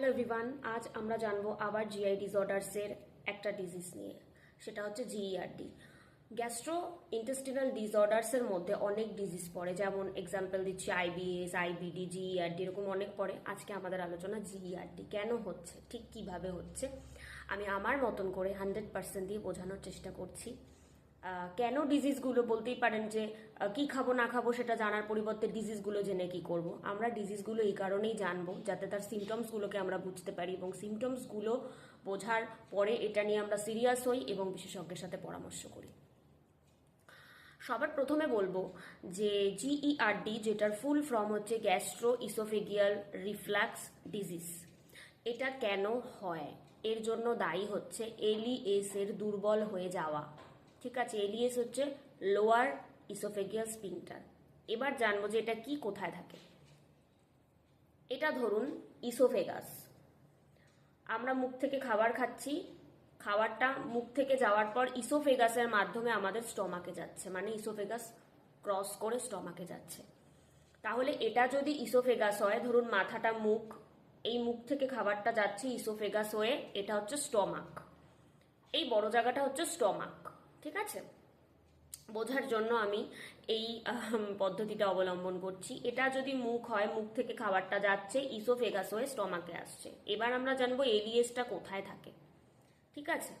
Hello everyone, আজ আমরা জানব আবার জিআই ডিসঅর্ডার্সের একটা ডিজিজ নিয়ে। সেটা হচ্ছে জিইআরডি গ্যাস্ট্রো ইন্টেস্টিনাল ডিসঅর্ডার্সের মধ্যে অনেক ডিজিজ পড়ে, যেমন এক্সাম্পল দিচ্ছি আইবিএস আইবিডি জিইআরডি এরকম অনেক পড়ে। আজকে আমাদের আলোচনা জিইআরডি কেন হচ্ছে, ঠিক কীভাবে হচ্ছে, আমি আমার মতন করে হান্ড্রেড পার্সেন্ট দিয়ে বোঝানোর চেষ্টা করছি। কেন ডিজিজগুলো বলতেই পারেন যে কি খাব, না খাব, সেটা জানার পরিবর্তে ডিজিজগুলো জেনে কি করব? আমরা ডিজিজগুলো এই কারণেই জানব, যাতে তার সিমটমসগুলোকে আমরা বুঝতে পারি এবং সিমটমসগুলো বোঝার পরে এটা নিয়ে আমরা সিরিয়াস হই এবং বিশেষজ্ঞের সাথে পরামর্শ করি। সবার প্রথমে বলব যে জিইআরডি যেটার ফুল ফর্ম হচ্ছে গ্যাস্ট্রো ইসোফেগিয়াল রিফ্লাক্স ডিজিজ এটা কেন হয়? এর জন্য দায়ী হচ্ছে এলিএস এর দুর্বল হয়ে যাওয়া। ঠিক আছে এলিএস হচ্ছে লোয়ার ইসোফেগিয়াল স্পিংটার এবার জানব যে এটা কি, কোথায় থাকে। এটা ধরুন ইসোফেগাস আমরা মুখ থেকে খাবার খাচ্ছি, খাবারটা মুখ থেকে যাওয়ার পর ইসোফেগাসের মাধ্যমে আমাদের স্টমাকে যাচ্ছে মানে ইসোফেগাস ক্রস করে স্টমাকে যাচ্ছে। তাহলে এটা যদি ইসোফেগাস হয়, ধরুন মাথাটা মুখ, এই মুখ থেকে খাবারটা যাচ্ছে ইসোফেগাস হয়ে, এটা হচ্ছে স্টমাক এই বড় জায়গাটা হচ্ছে স্টমাক ঠিক আছে? বোঝার জন্য আমি এই পদ্ধতিটা অবলম্বন করছি। এটা যদি মুখ হয়, মুখ থেকে খাবারটা যাচ্ছে ইসোফেগাস হয়ে স্টমাকে আসছে। এবার আমরা জানব এলিএসটা কোথায় থাকে। ঠিক আছে?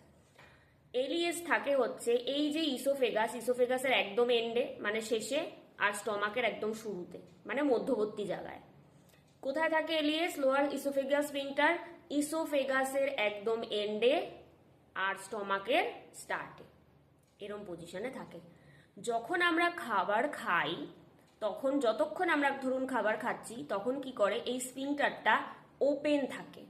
এলিএস থাকে হচ্ছে এই যে ইসোফেগাস, ইসোফেগাসের একদম এন্ডে মানে শেষে, আর স্টমাকের একদম শুরুতে মানে মধ্যবর্তী জায়গায়। কোথায় থাকে এলিএস লোয়ার ইসোফেগাস স্পিংটার ইসোফেগাসের একদম এন্ডে, আর স্টমাকের স্টার্টে। এরম পজিশনে থাকে। যখন আমরা খাবার খাই, তখন যতক্ষণ আমরা ধরুন খাবার খাচ্ছি, তখন কি করে? এই স্পিংটারটা ওপেন থাকে।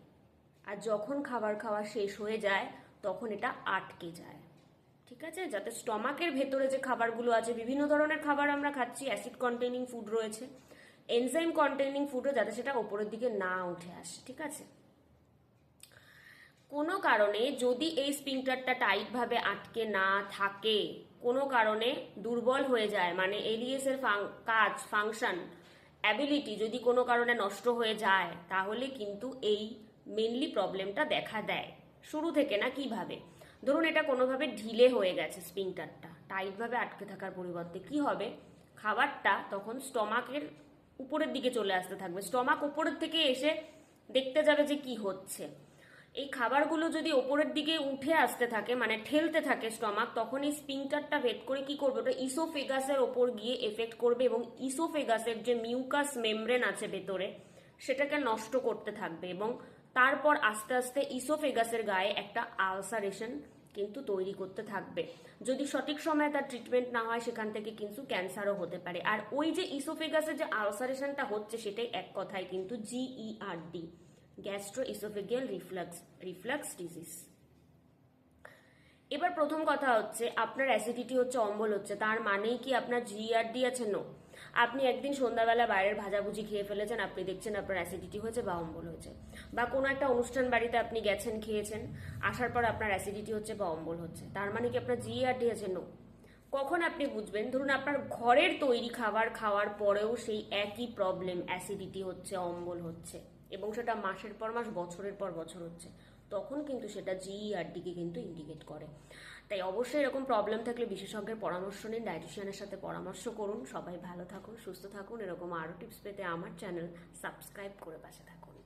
আর যখন খাবার খাওয়া শেষ হয়ে যায়, তখন এটা আটকে যায়। ঠিক আছে? যাতে স্টমাকের ভেতরে যে খাবারগুলো আছে, বিভিন্ন ধরনের খাবার আমরা খাচ্ছি অ্যাসিড কন্টেনিং ফুড রয়েছে এনজাইম কন্টেনিং ফুডও যাতে সেটা ওপরের দিকে না উঠে আসে। ঠিক আছে? কোনো কারণে যদি এই স্পিংটারটা টাইটভাবে আটকে না থাকে, কোনো কারণে দুর্বল হয়ে যায় মানে এলিএস এর ফাং- কাজ ফাংশন অ্যাবিলিটি যদি কোনো কারণে নষ্ট হয়ে যায়, তাহলে কিন্তু এই মেনলি প্রবলেমটা দেখা দেয়। শুরু থেকে না কীভাবে? ধরুন এটা কোনোভাবে ঢিলে হয়ে গেছে স্পিংটারটা টাইটভাবে আটকে থাকার পরিবর্তে কি হবে? খাবারটা তখন স্টমাকের উপরের দিকে চলে আসতে থাকবে। স্টমাক উপরের থেকে এসে দেখতে যাবে যে কি হচ্ছে। এই খাবারগুলো যদি ওপরের দিকে উঠে আসতে থাকে মানে ঠেলতে থাকে স্টমাক তখন এই স্পিংটারটা ভেদ করে কি করবে? ওটা ইসোফেগাসের ওপর গিয়ে এফেক্ট করবে এবং ইসোফেগাসের যে মিউকাস মেমব্রেন আছে ভেতরে, সেটাকে নষ্ট করতে থাকবে এবং তারপর আস্তে আস্তে ইসোফেগাসের গায়ে একটা আলসারেশন কিন্তু তৈরি করতে থাকবে। যদি সঠিক সময়ে তার ট্রিটমেন্ট না হয়, সেখান থেকে কিন্তু ক্যান্সারও হতে পারে। আর ওই যে ইসোফেগাসের যে আলসারেশনটা হচ্ছে, সেটাই এক কথায় কিন্তু GERD gastro oesophageal reflux reflux disease এবার প্রথম কথা হচ্ছে, আপনার অ্যাসিডিটি হচ্ছে, অম্বল হচ্ছে, তার মানেই কি আপনার জিআরডি আছে? নো আপনি একদিন সন্ধ্যাবেলা বাইরের ভাজাভুজি খেয়ে ফেলেছেন, আপনি দেখছেন আপনার অ্যাসিডিটি হয়েছে বা অম্বল হয়েছে। বা কোনো একটা অনুষ্ঠান বাড়িতে আপনি গেছেন, খেয়েছেন, আসার পর আপনার অ্যাসিডিটি হচ্ছে বা অম্বল হচ্ছে, তার মানে কি আপনার জিআরডি আছে? নো কখন আপনি বুঝবেন? ধরুন আপনার ঘরের তৈরি খাবার খাওয়ার পরেও সেই একই প্রবলেম অ্যাসিডিটি হচ্ছে, অম্বল হচ্ছে। এবং সেটা মাসের পর মাস, বছরের পর বছর হচ্ছে। তখন কিন্তু সেটা জিইআরডিকে কিন্তু ইন্ডিকেট করে। তাই অবশ্যই এরকম প্রবলেম থাকলে বিশেষজ্ঞের পরামর্শ নিন ডায়েটিশিয়ানের সাথে পরামর্শ করুন। সবাই ভালো থাকুন, সুস্থ থাকুন। এরকম আরও টিপস পেতে আমার চ্যানেল সাবস্ক্রাইব করে পাশে থাকুন।